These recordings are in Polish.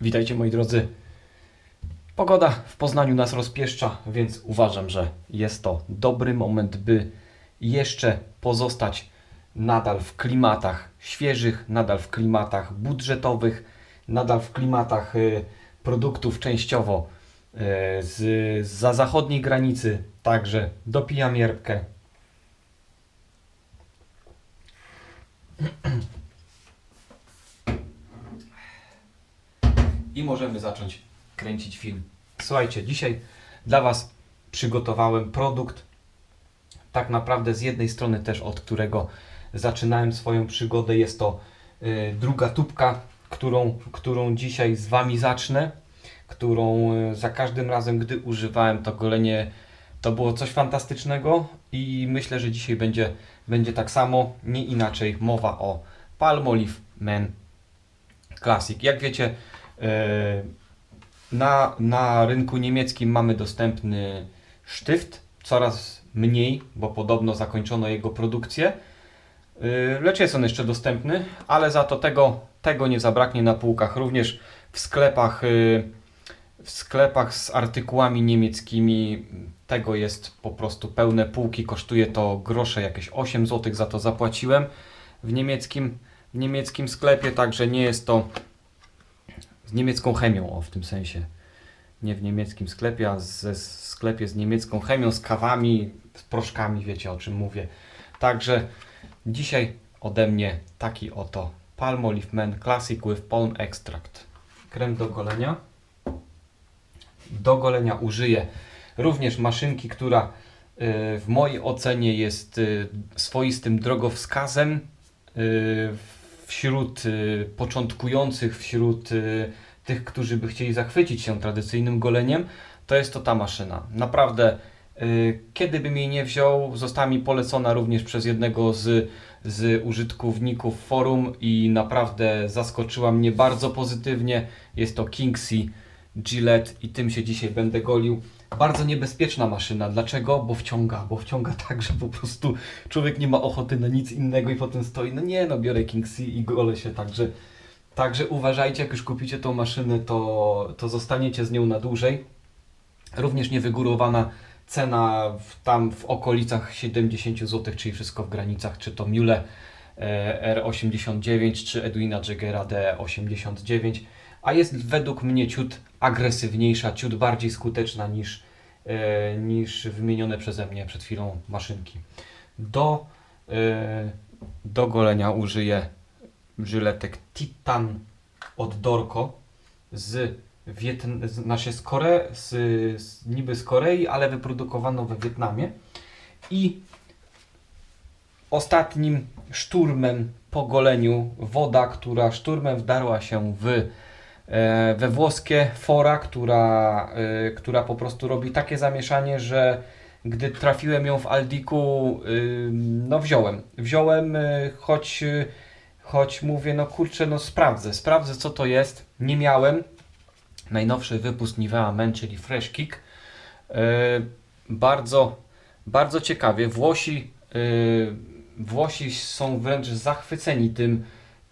Witajcie moi drodzy. Pogoda w Poznaniu nas rozpieszcza, więc uważam, że jest to dobry moment, by jeszcze pozostać nadal w klimatach świeżych, nadal w klimatach budżetowych, nadal w klimatach y, produktów częściowo y, z za zachodniej granicy. Także dopijam jerbkę. i możemy zacząć kręcić film. Słuchajcie, dzisiaj dla Was przygotowałem produkt, tak naprawdę z jednej strony też od którego zaczynałem swoją przygodę. Jest to y, druga tubka, którą, którą dzisiaj z Wami zacznę, którą y, za każdym razem, gdy używałem to golenie, to było coś fantastycznego i myślę, że dzisiaj będzie, będzie tak samo, nie inaczej. Mowa o Palmolive Man Classic. Jak wiecie, Na, na rynku niemieckim mamy dostępny sztyft, coraz mniej, bo podobno zakończono jego produkcję. E, Lecz jest on jeszcze dostępny, ale za to tego, tego nie zabraknie na półkach. Również w sklepach, e, w sklepach z artykułami niemieckimi tego jest po prostu pełne półki. Kosztuje to grosze, jakieś 8 zł za to zapłaciłem w niemieckim, w niemieckim sklepie, także nie jest to z niemiecką chemią, o w tym sensie. Nie w niemieckim sklepie, a ze sklepie z niemiecką chemią, z kawami, z proszkami, wiecie o czym mówię. Także dzisiaj ode mnie taki oto Palmolive Man Classic with Palm Extract. Krem do golenia. Do golenia użyję również maszynki, która y, w mojej ocenie jest y, swoistym drogowskazem y, wśród y, początkujących, wśród y, tych, którzy by chcieli zachwycić się tradycyjnym goleniem, to jest to ta maszyna. Naprawdę, y, kiedy bym jej nie wziął, została mi polecona również przez jednego z, z użytkowników forum i naprawdę zaskoczyła mnie bardzo pozytywnie. Jest to Kingsi Gillette i tym się dzisiaj będę golił. Bardzo niebezpieczna maszyna. Dlaczego? Bo wciąga, bo wciąga tak, że po prostu człowiek nie ma ochoty na nic innego i potem stoi, no nie no, biorę Kingsi i golę się, także, także uważajcie, jak już kupicie tą maszynę, to, to zostaniecie z nią na dłużej. Również niewygórowana cena w, tam w okolicach 70 zł, czyli wszystko w granicach, czy to Mule e, R89, czy Edwina Jaggera D89, a jest według mnie ciut agresywniejsza, ciut bardziej skuteczna niż, e, niż wymienione przeze mnie przed chwilą maszynki. Do, e, do golenia użyję żyletek Titan od Dorko z, Wietn- znaczy z, Kore, z, z, niby z Korei, ale wyprodukowano we Wietnamie. I ostatnim szturmem po goleniu woda, która szturmem wdarła się w, we włoskie fora, która, e, która po prostu robi takie zamieszanie, że gdy trafiłem ją w Aldiku, no wziąłem. Wziąłem, y, choć, y, choć mówię, no kurczę, no sprawdzę, sprawdzę co to jest. Nie miałem. Najnowszy wypust Nivea Men, czyli Fresh Kick. Y, Bardzo, bardzo ciekawie. Włosi, Włosi są wręcz zachwyceni tym,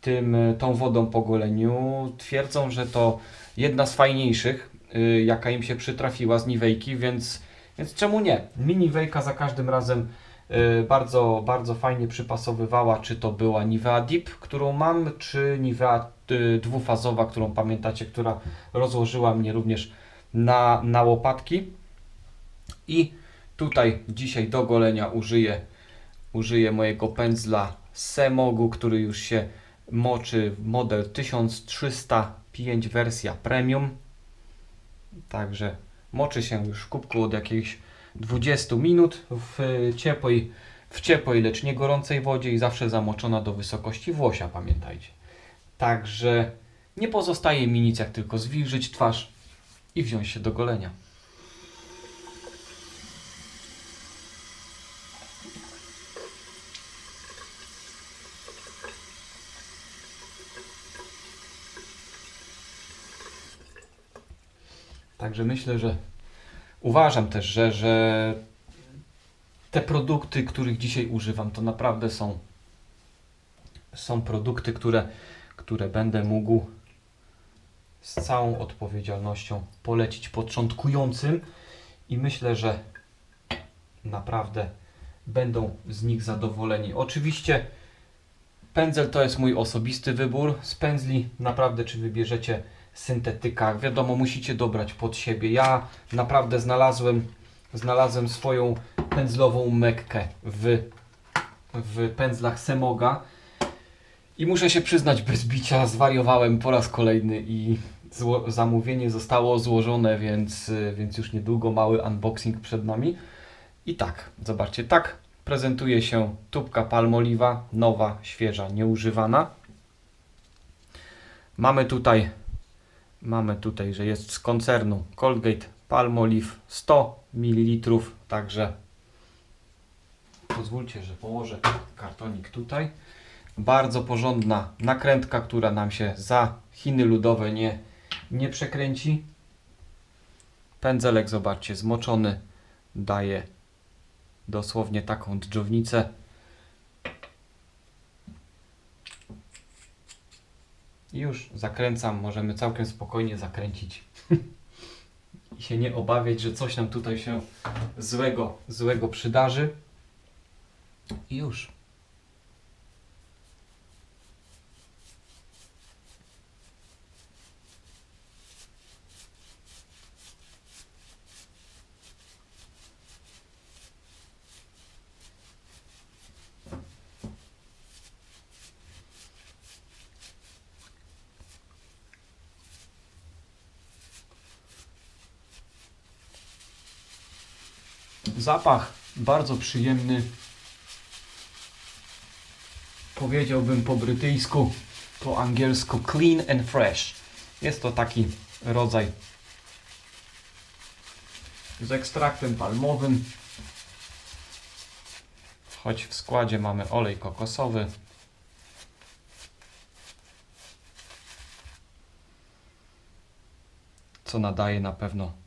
tym, y, tą wodą po goleniu. Twierdzą, że to jedna z fajniejszych, y, jaka im się przytrafiła z Niwejki, więc, więc czemu nie? Mini Wejka za każdym razem y, bardzo, bardzo fajnie przypasowywała, czy to była Nivea Deep, którą mam, czy Nivea y, dwufazowa, którą pamiętacie, która rozłożyła mnie również na, na łopatki. I tutaj dzisiaj do golenia użyję, użyję mojego pędzla Semogu, który już się moczy model 1305 wersja premium. Także moczy się już w kubku od jakichś 20 minut w ciepłej, w ciepłej, lecz nie gorącej wodzie i zawsze zamoczona do wysokości włosia, pamiętajcie. Także nie pozostaje mi nic jak tylko zwilżyć twarz i wziąć się do golenia. Także myślę, że uważam też, że, że te produkty, których dzisiaj używam, to naprawdę są, są produkty, które, które będę mógł z całą odpowiedzialnością polecić początkującym i myślę, że naprawdę będą z nich zadowoleni. Oczywiście pędzel to jest mój osobisty wybór. Z pędzli naprawdę czy wybierzecie syntetyka, wiadomo musicie dobrać pod siebie. Ja naprawdę znalazłem znalazłem swoją pędzlową mekkę w, w pędzlach Semoga i muszę się przyznać bez bicia zwariowałem po raz kolejny i zło- zamówienie zostało złożone, więc, więc już niedługo mały unboxing przed nami. I tak, zobaczcie, tak prezentuje się tubka palmoliwa, nowa, świeża, nieużywana. Mamy tutaj, mamy tutaj, że jest z koncernu Colgate Palmolive 100 ml, także pozwólcie, że położę kartonik tutaj. Bardzo porządna nakrętka, która nam się za Chiny ludowe nie, nie przekręci. Pędzelek, zobaczcie, zmoczony daje dosłownie taką dżdżownicę. I już zakręcam, możemy całkiem spokojnie zakręcić. I się nie obawiać, że coś nam tutaj się złego, złego przydarzy. I już. Zapach bardzo przyjemny. Powiedziałbym po brytyjsku, po angielsku clean and fresh. Jest to taki rodzaj z ekstraktem palmowym. Choć w składzie mamy olej kokosowy. Co nadaje na pewno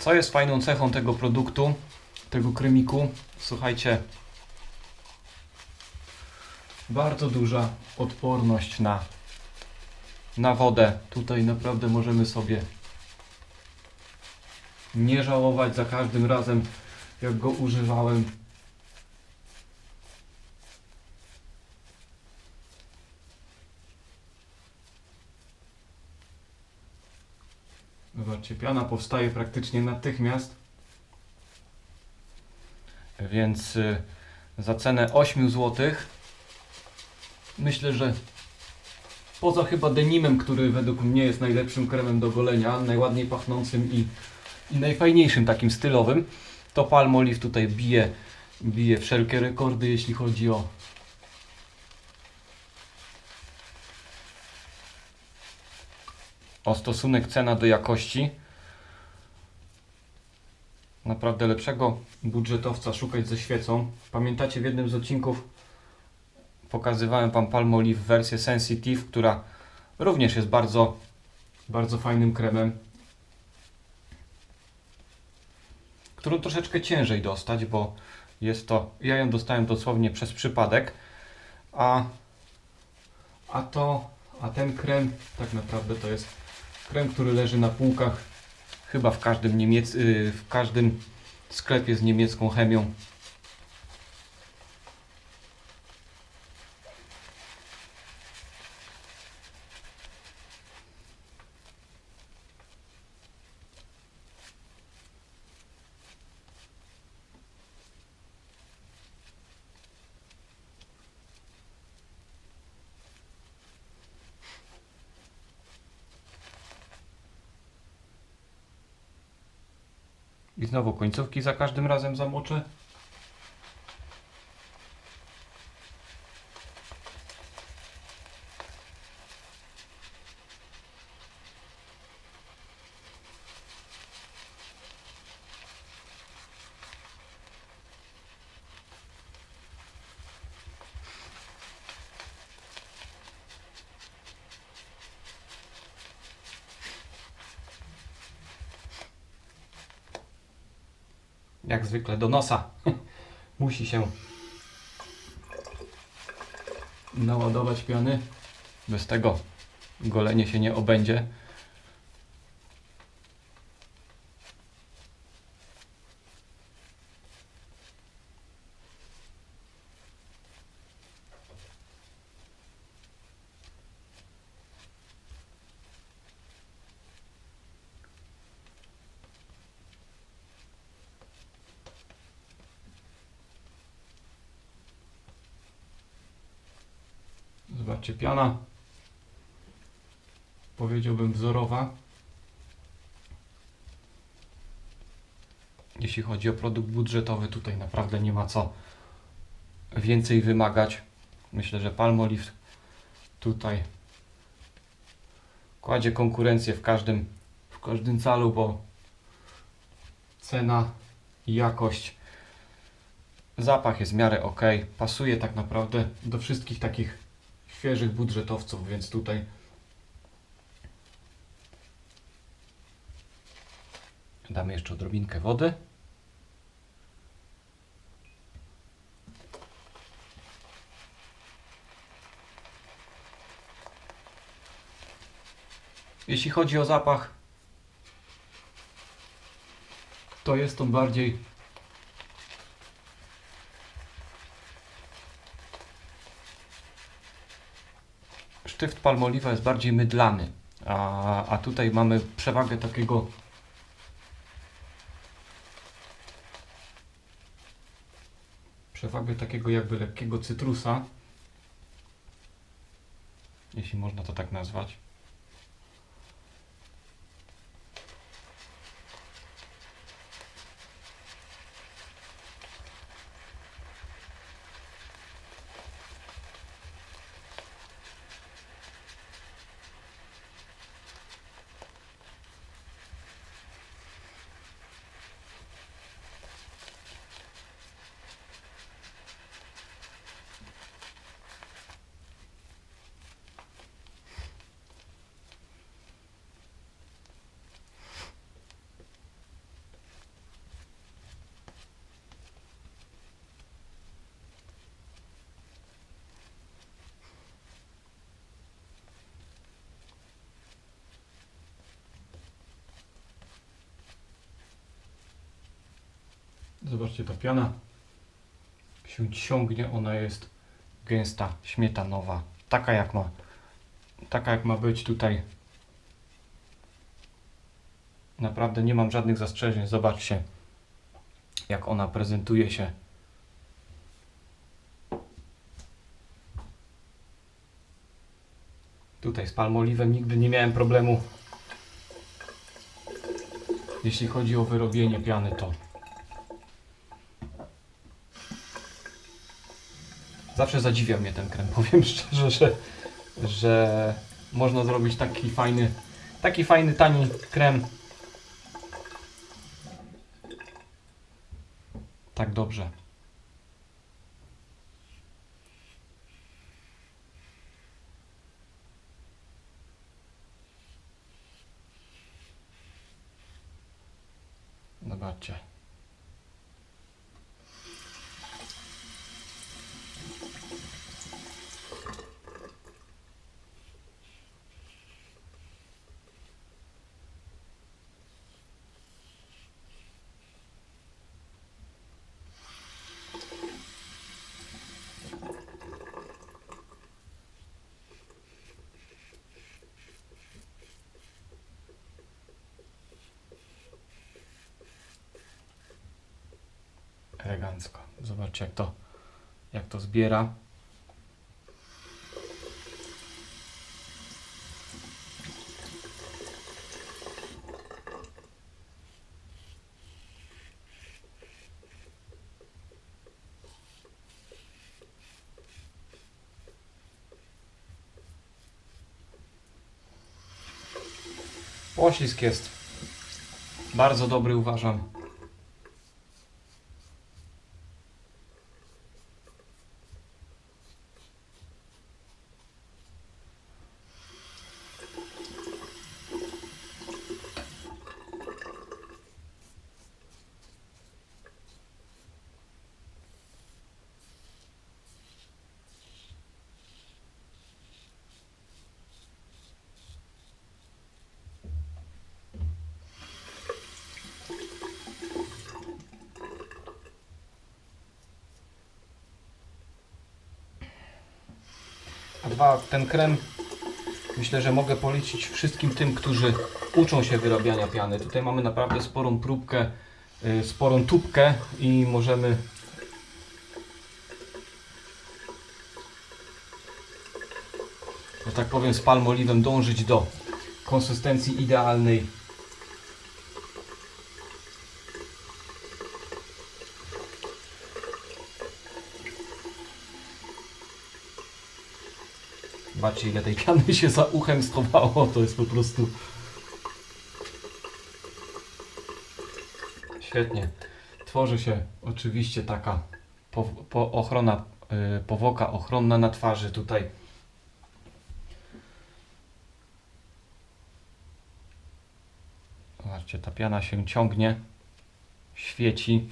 Co jest fajną cechą tego produktu, tego kremiku? Słuchajcie, bardzo duża odporność na, na wodę. Tutaj naprawdę możemy sobie nie żałować za każdym razem, jak go używałem. Zobaczcie, piana powstaje praktycznie natychmiast. Więc y, za cenę 8 zł myślę, że poza chyba denimem, który według mnie jest najlepszym kremem do golenia, najładniej pachnącym i, i najfajniejszym takim stylowym, to Palmolive tutaj bije, bije wszelkie rekordy, jeśli chodzi o o stosunek cena do jakości. Naprawdę lepszego budżetowca szukać ze świecą. Pamiętacie w jednym z odcinków pokazywałem Wam Palmolive wersję Sensitive, która również jest bardzo, bardzo fajnym kremem. Którą troszeczkę ciężej dostać, bo jest to, ja ją dostałem dosłownie przez przypadek, a, a to, a ten krem tak naprawdę to jest krem, który leży na półkach chyba w każdym, niemiec, y, w każdym sklepie z niemiecką chemią. I znowu końcówki za każdym razem zamoczę. Zwykle do nosa. Musi się naładować piany. Bez tego golenie się nie obędzie. Zobaczcie, piana powiedziałbym wzorowa. Jeśli chodzi o produkt budżetowy, tutaj naprawdę nie ma co więcej wymagać. Myślę, że Palmolive tutaj kładzie konkurencję w każdym, w każdym calu, bo cena i jakość, zapach jest w miarę ok. Pasuje tak naprawdę do wszystkich takich świeżych budżetowców, więc tutaj damy jeszcze odrobinkę wody. Jeśli chodzi o zapach, to jest on bardziej sztyft palmoliwa jest bardziej mydlany, a, a tutaj mamy przewagę takiego przewagę takiego jakby lekkiego cytrusa, jeśli można to tak nazwać. Zobaczcie, ta piana się ciągnie, ona jest gęsta, śmietanowa, taka jak ma, taka jak ma być tutaj. Naprawdę nie mam żadnych zastrzeżeń, zobaczcie jak ona prezentuje się. Tutaj z palmoliwem nigdy nie miałem problemu. Jeśli chodzi o wyrobienie piany, to Zawsze zadziwia mnie ten krem, powiem szczerze, że, że można zrobić taki fajny, taki fajny, tani krem. Tak dobrze. Zobaczcie. Elegancko. Zobaczcie jak to, jak to zbiera. Poślizg jest bardzo dobry, uważam. Dwa. Ten krem myślę, że mogę polecić wszystkim tym, którzy uczą się wyrabiania piany. Tutaj mamy naprawdę sporą próbkę, y, sporą tubkę i możemy że tak powiem z palmoliwem dążyć do konsystencji idealnej. Zobaczcie ile tej piany się za uchem schowało, to jest po prostu... Świetnie. Tworzy się oczywiście taka po, po ochrona, y, powoka ochronna na twarzy tutaj. Zobaczcie, ta piana się ciągnie, świeci.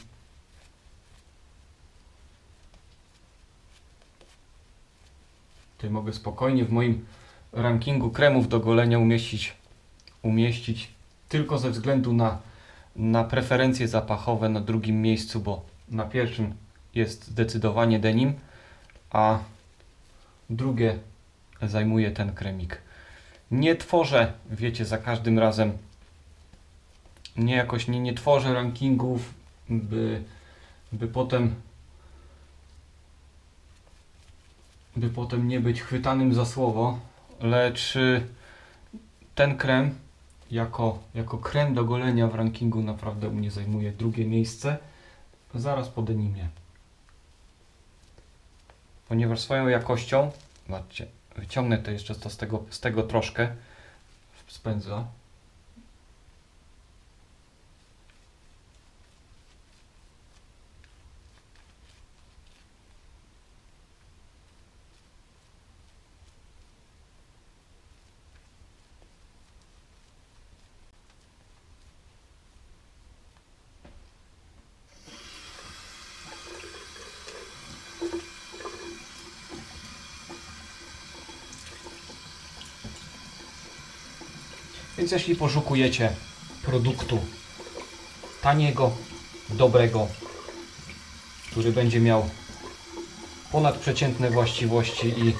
Tutaj mogę spokojnie w moim rankingu kremów do golenia umieścić, umieścić tylko ze względu na, na preferencje zapachowe na drugim miejscu, bo na pierwszym jest zdecydowanie denim, a drugie zajmuje ten kremik. Nie tworzę, wiecie, za każdym razem nie jakoś nie, nie tworzę rankingów, by, by potem by potem nie być chwytanym za słowo, lecz y, ten krem jako, jako krem do golenia w rankingu naprawdę u mnie zajmuje drugie miejsce, zaraz po denimie. Ponieważ swoją jakością, zobaczcie, wyciągnę to jeszcze z tego, z tego troszkę z Więc jeśli poszukujecie produktu taniego, dobrego, który będzie miał ponadprzeciętne właściwości i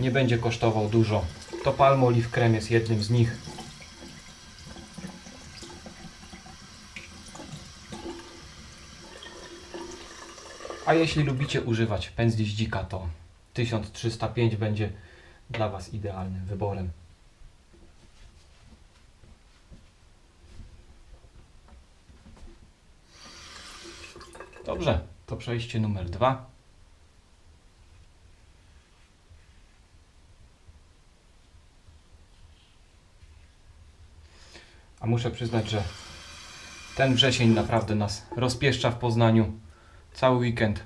nie będzie kosztował dużo, to Palmolive Krem jest jednym z nich. A jeśli lubicie używać pędzli dzika, to 1305 będzie dla Was idealnym wyborem. Dobrze, to przejście numer dwa. A muszę przyznać, że ten wrzesień naprawdę nas rozpieszcza w Poznaniu. Cały weekend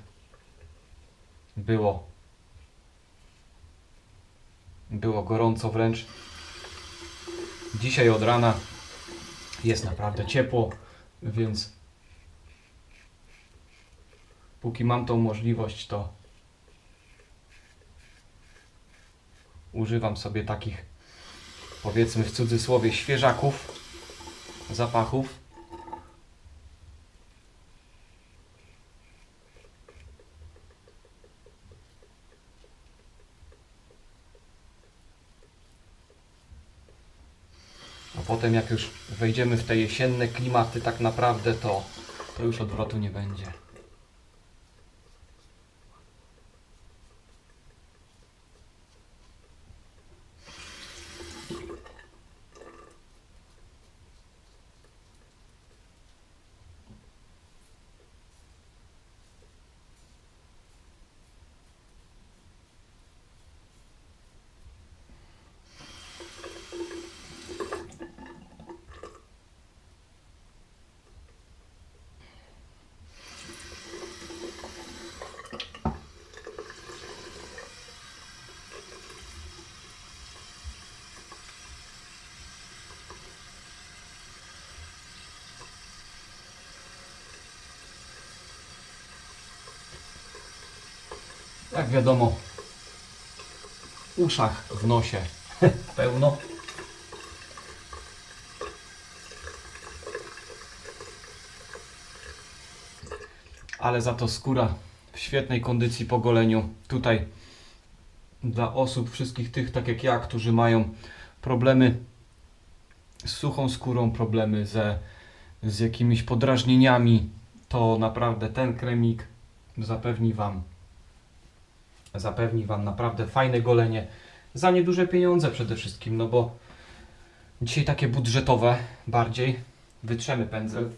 było było gorąco wręcz. Dzisiaj od rana jest naprawdę ciepło, więc póki mam tą możliwość, to używam sobie takich, powiedzmy w cudzysłowie, świeżaków, zapachów. A potem jak już wejdziemy w te jesienne klimaty tak naprawdę, to, to już odwrotu nie będzie. Jak wiadomo, uszach, w nosie pełno. Ale za to skóra w świetnej kondycji po goleniu. Tutaj dla osób wszystkich tych, tak jak ja, którzy mają problemy z suchą skórą, problemy ze, z jakimiś podrażnieniami, to naprawdę ten kremik zapewni Wam zapewni Wam naprawdę fajne golenie za nieduże pieniądze przede wszystkim, no bo dzisiaj takie budżetowe bardziej. Wytrzemy pędzel.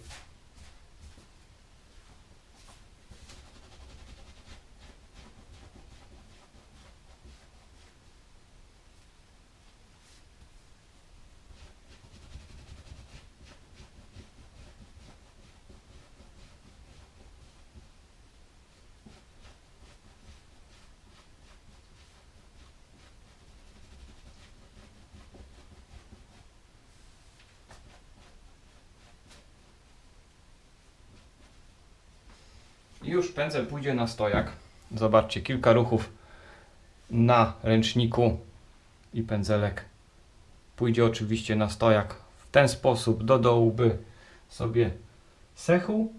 Już pędzel pójdzie na stojak. Zobaczcie, kilka ruchów na ręczniku i pędzelek pójdzie oczywiście na stojak. W ten sposób do dołu by sobie sechł.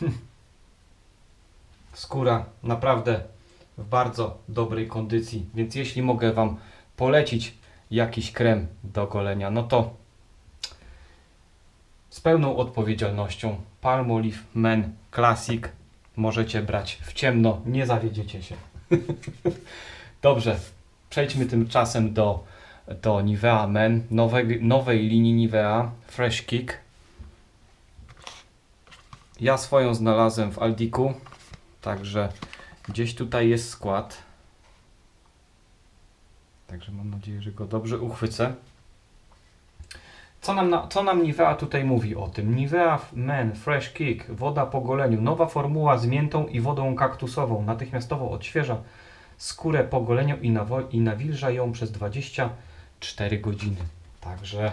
Skóra naprawdę w bardzo dobrej kondycji, więc jeśli mogę Wam polecić jakiś krem do golenia, no to z pełną odpowiedzialnością Palmolive Men Classic możecie brać w ciemno, nie zawiedziecie się. Dobrze, przejdźmy tymczasem do, do Nivea Men, nowej, nowej linii Nivea Fresh Kick. Ja swoją znalazłem w Aldiku, także gdzieś tutaj jest skład. Także mam nadzieję, że go dobrze uchwycę. Co nam, na, co nam Nivea tutaj mówi o tym? Nivea Men Fresh Kick, woda po goleniu, nowa formuła z miętą i wodą kaktusową, natychmiastowo odświeża skórę po goleniu i, nawo- i nawilża ją przez 24 godziny. Także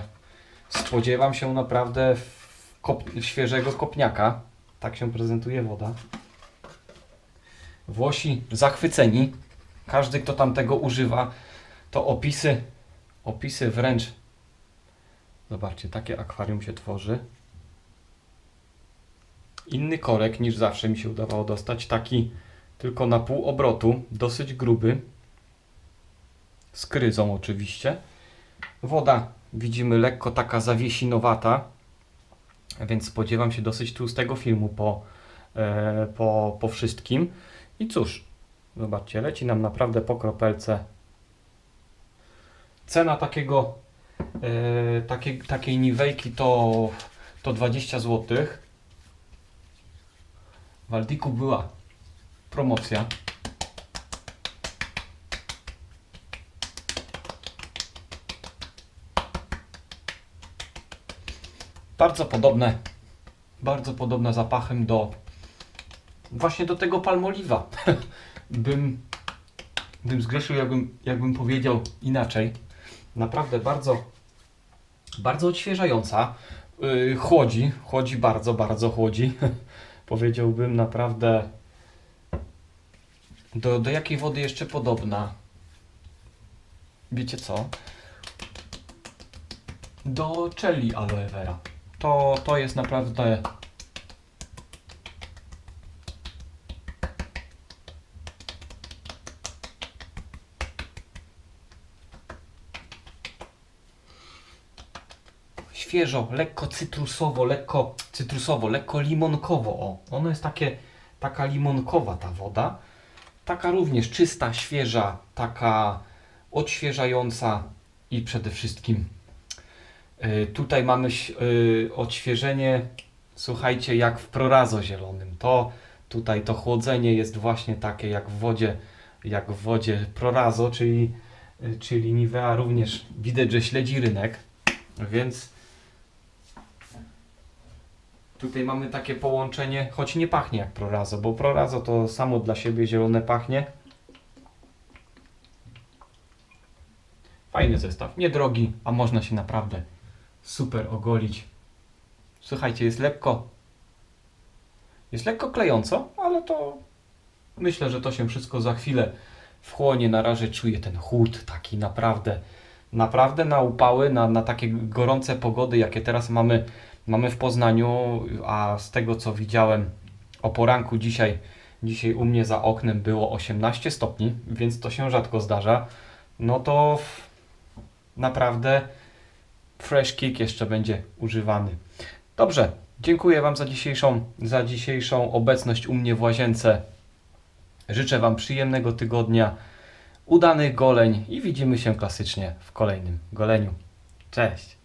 spodziewam się naprawdę kop- świeżego kopniaka. Tak się prezentuje woda. Włosi zachwyceni. Każdy, kto tam tego używa, to opisy, opisy wręcz Zobaczcie, takie akwarium się tworzy. Inny korek niż zawsze mi się udawało dostać. Taki tylko na pół obrotu, dosyć gruby. Z kryzą oczywiście. Woda widzimy lekko taka zawiesinowata, więc spodziewam się dosyć tłustego filmu po, e, po, po wszystkim. I cóż, zobaczcie, leci nam naprawdę po kropelce. Cena takiego e, takiej, takiej niwejki to, to 20 zł. W Aldiku była promocja. Bardzo podobne, bardzo podobne zapachem do właśnie do tego palmoliwa. bym, bym zgrzeszył, jakbym, jakbym powiedział inaczej. Naprawdę bardzo, bardzo odświeżająca. Yy, chłodzi, chłodzi bardzo, bardzo chłodzi. Powiedziałbym naprawdę. Do, do jakiej wody jeszcze podobna? Wiecie co? Do Celi Aloe Vera. To, to jest naprawdę świeżo, lekko cytrusowo, lekko cytrusowo, lekko limonkowo. O, ono jest takie, taka limonkowa ta woda. Taka również czysta, świeża, taka odświeżająca i przede wszystkim y, tutaj mamy y, odświeżenie, słuchajcie, jak w prorazo zielonym. To tutaj to chłodzenie jest właśnie takie jak w wodzie, jak w wodzie prorazo, czyli, y, czyli Nivea również widać, że śledzi rynek, więc Tutaj mamy takie połączenie, choć nie pachnie jak Prorazo, bo Prorazo to samo dla siebie zielone pachnie. Fajny zestaw, niedrogi, a można się naprawdę super ogolić. Słuchajcie, jest lekko jest lekko klejąco, ale to myślę, że to się wszystko za chwilę wchłonie. Na razie czuję ten chłód taki naprawdę, naprawdę na upały, na, na takie gorące pogody, jakie teraz mamy mamy w Poznaniu, a z tego co widziałem o poranku dzisiaj Dzisiaj u mnie za oknem było 18 stopni, więc to się rzadko zdarza. No to naprawdę fresh kick jeszcze będzie używany. Dobrze, dziękuję Wam za dzisiejszą, za dzisiejszą obecność u mnie w łazience. Życzę Wam przyjemnego tygodnia, udanych goleń i widzimy się klasycznie w kolejnym goleniu. Cześć!